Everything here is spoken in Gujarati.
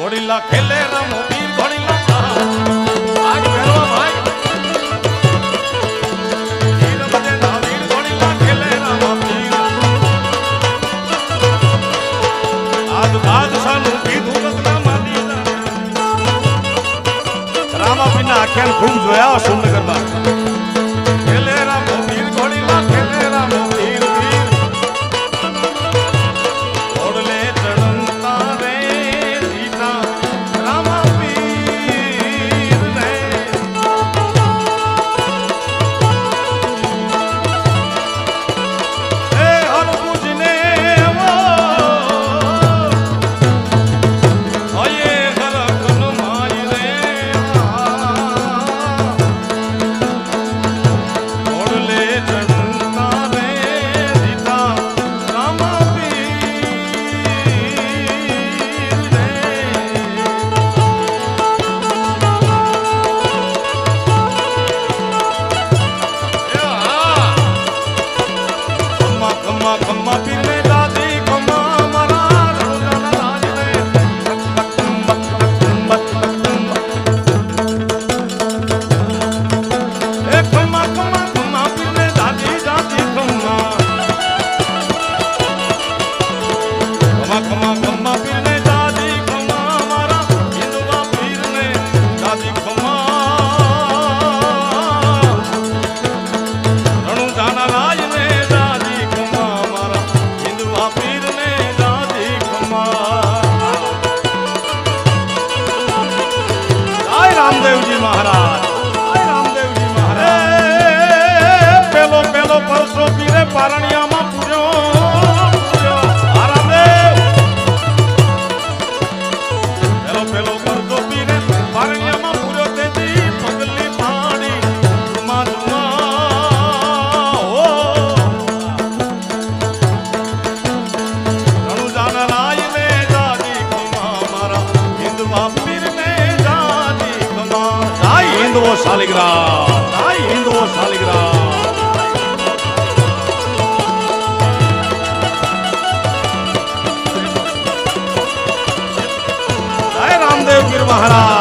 ઘોડીલા ખેલે રમો પીર ઘોડીલા Ramas bin der Kern, Bum, so ja, schon Ramdevji મહારાજ. રામદેવજી મહારાજ. પેલો પેલો પરસો પીરે પારણિયામાં પૂર્યો રામદેવ. પેલો પેલો પરસો પીરે પારણિયામાં હિન્દુઓ શાલિગ્રામ હાય હિન્દુઓ શાલિગ્રામ રામદેવ ગીર મહારાજ